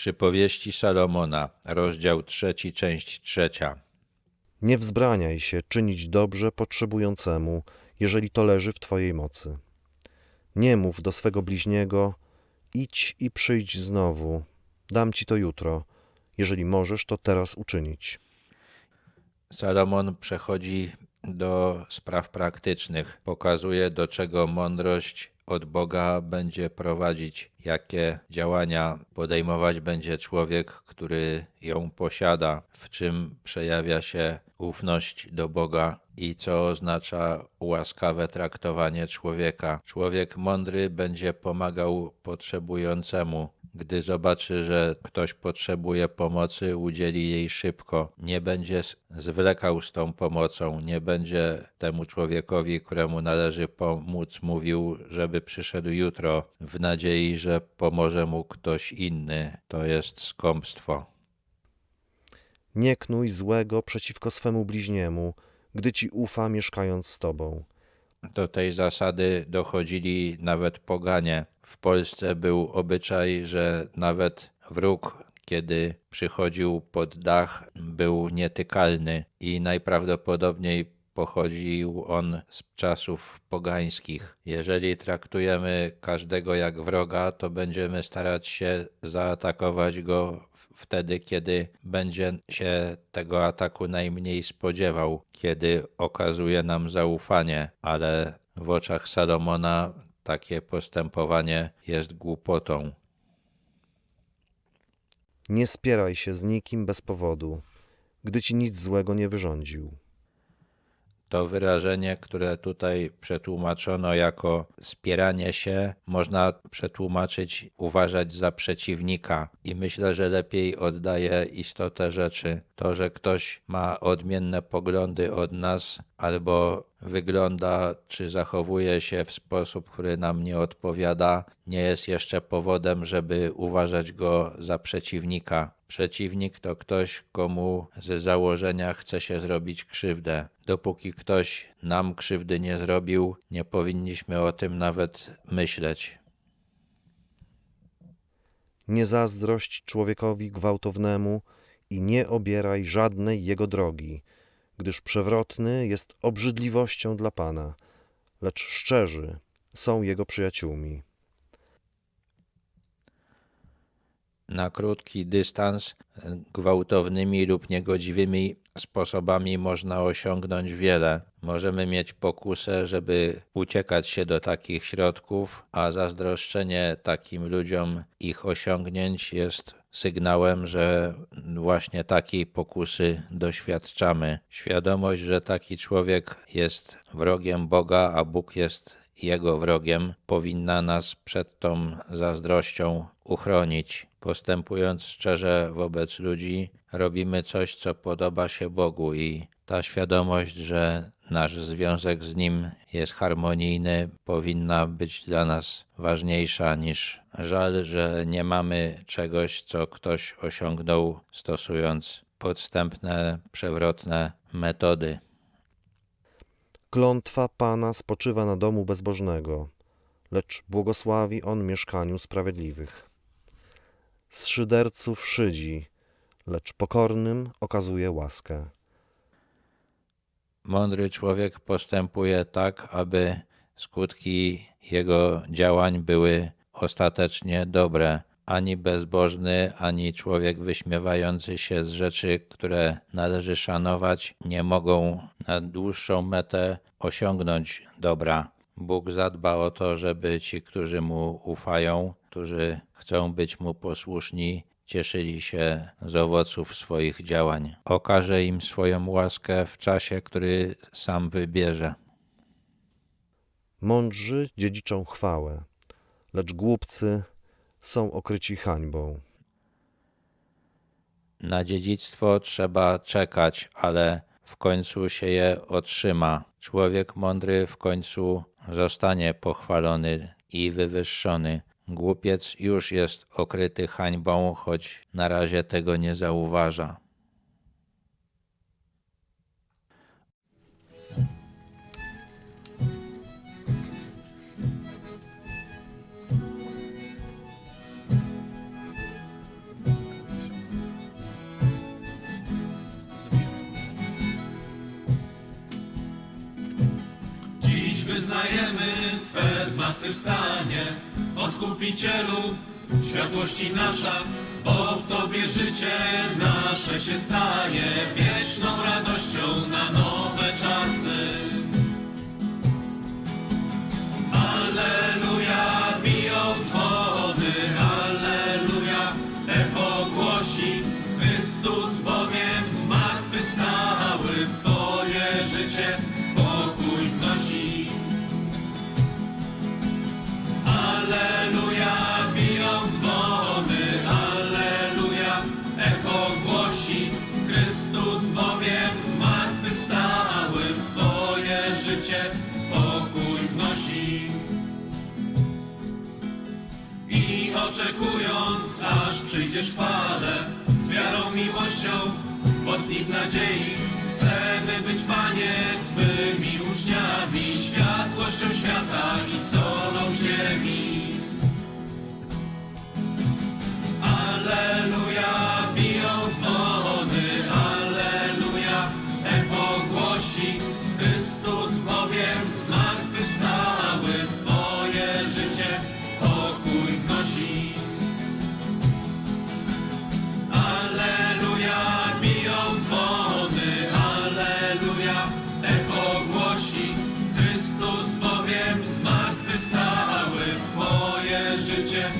Przypowieści Salomona, rozdział trzeci, część trzecia. Nie wzbraniaj się czynić dobrze potrzebującemu, jeżeli to leży w Twojej mocy. Nie mów do swego bliźniego, idź i przyjdź znowu, dam Ci to jutro, jeżeli możesz to teraz uczynić. Salomon przechodzi do spraw praktycznych. Pokazuje, do czego mądrość od Boga będzie prowadzić, jakie działania podejmować będzie człowiek, który ją posiada, w czym przejawia się ufność do Boga i co oznacza łaskawe traktowanie człowieka. Człowiek mądry będzie pomagał potrzebującemu. Gdy zobaczy, że ktoś potrzebuje pomocy, udzieli jej szybko. Nie będzie zwlekał z tą pomocą, nie będzie temu człowiekowi, któremu należy pomóc, mówił, żeby przyszedł jutro, w nadziei, że pomoże mu ktoś inny. To jest skąpstwo. Nie knuj złego przeciwko swemu bliźniemu, gdy Ci ufa mieszkając z Tobą. Do tej zasady dochodzili nawet poganie. W Polsce był obyczaj, że nawet wróg, kiedy przychodził pod dach, był nietykalny i najprawdopodobniej pochodził on z czasów pogańskich. Jeżeli traktujemy każdego jak wroga, to będziemy starać się zaatakować go wtedy, kiedy będzie się tego ataku najmniej spodziewał, kiedy okazuje nam zaufanie, ale w oczach Salomona takie postępowanie jest głupotą. Nie spieraj się z nikim bez powodu, gdy Ci nic złego nie wyrządził. To wyrażenie, które tutaj przetłumaczono jako spieranie się, można przetłumaczyć uważać za przeciwnika. I myślę, że lepiej oddaje istotę rzeczy. To, że ktoś ma odmienne poglądy od nas, albo wygląda czy zachowuje się w sposób, który nam nie odpowiada, nie jest jeszcze powodem, żeby uważać go za przeciwnika. Przeciwnik to ktoś, komu ze założenia chce się zrobić krzywdę. Dopóki ktoś nam krzywdy nie zrobił, nie powinniśmy o tym nawet myśleć. Nie zazdrość człowiekowi gwałtownemu i nie obieraj żadnej jego drogi, gdyż przewrotny jest obrzydliwością dla Pana, lecz szczerzy są jego przyjaciółmi. Na krótki dystans gwałtownymi lub niegodziwymi sposobami można osiągnąć wiele. Możemy mieć pokusę, żeby uciekać się do takich środków, a zazdroszczenie takim ludziom ich osiągnięć jest sygnałem, że właśnie takiej pokusy doświadczamy. Świadomość, że taki człowiek jest wrogiem Boga, a Bóg jest jego wrogiem, powinna nas przed tą zazdrością uchronić. Postępując szczerze wobec ludzi, robimy coś, co podoba się Bogu, i ta świadomość, że nasz związek z Nim jest harmonijny, powinna być dla nas ważniejsza niż żal, że nie mamy czegoś, co ktoś osiągnął stosując podstępne, przewrotne metody. Klątwa Pana spoczywa na domu bezbożnego, lecz błogosławi on mieszkaniu sprawiedliwych. Z szyderców szydzi, lecz pokornym okazuje łaskę. Mądry człowiek postępuje tak, aby skutki jego działań były ostatecznie dobre. Ani bezbożny, ani człowiek wyśmiewający się z rzeczy, które należy szanować, nie mogą na dłuższą metę osiągnąć dobra. Bóg zadba o to, żeby ci, którzy mu ufają, którzy chcą być mu posłuszni, cieszyli się z owoców swoich działań. Okaże im swoją łaskę w czasie, który sam wybierze. Mądrzy dziedziczą chwałę, lecz głupcy są okryci hańbą. Na dziedzictwo trzeba czekać, ale w końcu się je otrzyma. Człowiek mądry w końcu zostanie pochwalony i wywyższony. Głupiec już jest okryty hańbą, choć na razie tego nie zauważa. Zmartwychwstanie, Odkupicielu, światłości nasza, bo w Tobie życie nasze się staje wieczną radością na nowe czasy. Przyjdziesz chwale, z wiarą, miłością, mocni w nadziei, życie.